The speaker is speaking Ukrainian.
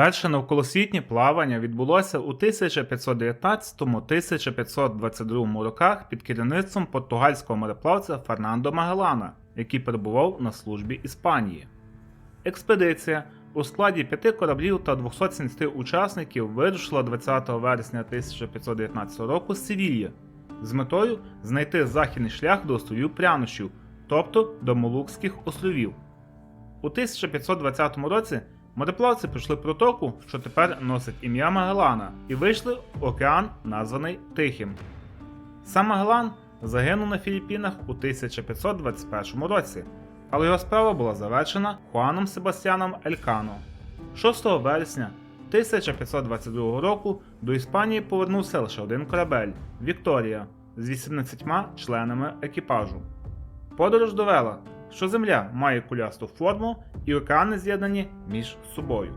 Перше навколосвітнє плавання відбулося у 1519-1522 роках під керівництвом португальського мореплавця Фернандо Магеллана, який перебував на службі Іспанії. Експедиція у складі п'яти кораблів та 270 учасників вирушила 20 вересня 1519 року з Севільї з метою знайти західний шлях до островів прянощів, тобто до Молукських островів. У 1520 році мореплавці пройшли протоку, що тепер носить ім'я Магеллана, і вийшли в океан, названий Тихим. Сам Магеллан загинув на Філіппінах у 1521 році, але його справа була завершена Хуаном Себастьяном Елькано. 6 вересня 1522 року до Іспанії повернувся лише один корабель Вікторія з 18 членами екіпажу. Подорож довела, що Земля має кулясту форму і океани з'єднані між собою.